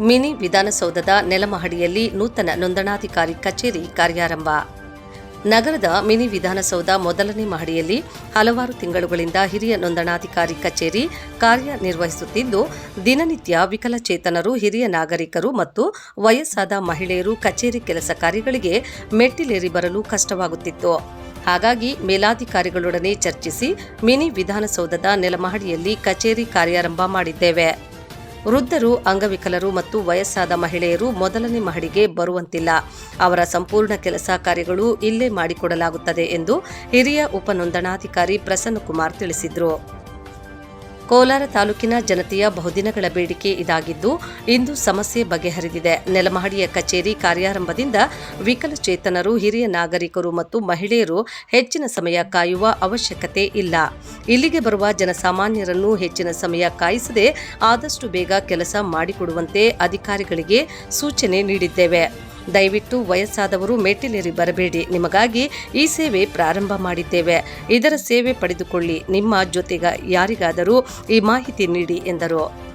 Mini ವಿಧಾನಸೌಧದ ನೆಲಮಹಡಿಯಲ್ಲಿ ನೂತನ ನೋಂದಣಾಧಿಕಾರಿ ಕಚೇರಿ ಕಾರ್ಯಾರಂಭ. ನಗರದ ಮಿನಿ ವಿಧಾನಸೌಧ ಮೊದಲನೇ ಮಹಡಿಯಲ್ಲಿ ಹಲವಾರು ತಿಂಗಳುಗಳಿಂದ ಹಿರಿಯ ನೋಂದಣಾಧಿಕಾರಿ ಕಚೇರಿ ಕಾರ್ಯನಿರ್ವಹಿಸುತ್ತಿದ್ದು, ದಿನನಿತ್ಯ ವಿಕಲಚೇತನರು, ಹಿರಿಯ ನಾಗರಿಕರು ಮತ್ತು ವಯಸ್ಸಾದ ಮಹಿಳೆಯರು ಕಚೇರಿ ಕೆಲಸ ಕಾರ್ಯಗಳಿಗೆ ಮೆಟ್ಟಿಲೇರಿ ಬರಲು ಕಷ್ಟವಾಗುತ್ತಿತ್ತು. ಹಾಗಾಗಿ ಮೇಲಾಧಿಕಾರಿಗಳೊಡನೆ ಚರ್ಚಿಸಿ ಮಿನಿ ವಿಧಾನಸೌಧದ ನೆಲಮಹಡಿಯಲ್ಲಿ ಕಚೇರಿ ಕಾರ್ಯಾರಂಭ ಮಾಡಿದ್ದೇವೆ. ವೃದ್ಧರು, ಅಂಗವಿಕಲರು ಮತ್ತು ವಯಸ್ಸಾದ ಮಹಿಳೆಯರು ಮೊದಲನೇ ಮಹಡಿಗೆ ಬರುವಂತಿಲ್ಲ. ಅವರ ಸಂಪೂರ್ಣ ಕೆಲಸ ಕಾರ್ಯಗಳು ಇಲ್ಲೇ ಮಾಡಿಕೊಡಲಾಗುತ್ತದೆ ಎಂದು ಹಿರಿಯ ಉಪನೋಂದಣಾಧಿಕಾರಿ ಪ್ರಸನ್ನಕುಮಾರ್ ತಿಳಿಸಿದರು. ಕೋಲಾರ ತಾಲೂಕಿನ ಜನತೆಯ ಬಹುದಿನಗಳ ಬೇಡಿಕೆ ಇದಾಗಿದ್ದು, ಇಂದು ಸಮಸ್ಯೆ ಬಗೆಹರಿದಿದೆ. ನೆಲಮಹಡಿಯ ಕಚೇರಿ ಕಾರ್ಯಾರಂಭದಿಂದ ವಿಕಲಚೇತನರು, ಹಿರಿಯ ನಾಗರಿಕರು ಮತ್ತು ಮಹಿಳೆಯರು ಹೆಚ್ಚಿನ ಸಮಯ ಕಾಯುವ ಅವಶ್ಯಕತೆ ಇಲ್ಲ. ಇಲ್ಲಿಗೆ ಬರುವ ಜನಸಾಮಾನ್ಯರನ್ನು ಹೆಚ್ಚಿನ ಸಮಯ ಕಾಯಿಸದೆ ಆದಷ್ಟು ಬೇಗ ಕೆಲಸ ಮಾಡಿಕೊಡುವಂತೆ ಅಧಿಕಾರಿಗಳಿಗೆ ಸೂಚನೆ ನೀಡಿದ್ದೇವೆ. ದಯವಿಟ್ಟು ವಯಸ್ಸಾದವರು ಮೆಟ್ಟಿಲೇರಿ ಬರಬೇಡಿ. ನಿಮಗಾಗಿ ಈ ಸೇವೆ ಪ್ರಾರಂಭ ಮಾಡಿದ್ದೇವೆ. ಇದರ ಸೇವೆ ಪಡೆದುಕೊಳ್ಳಿ. ನಿಮ್ಮ ಜೊತೆಗ ಯಾರಿಗಾದರೂ ಈ ಮಾಹಿತಿ ನೀಡಿ ಎಂದರು.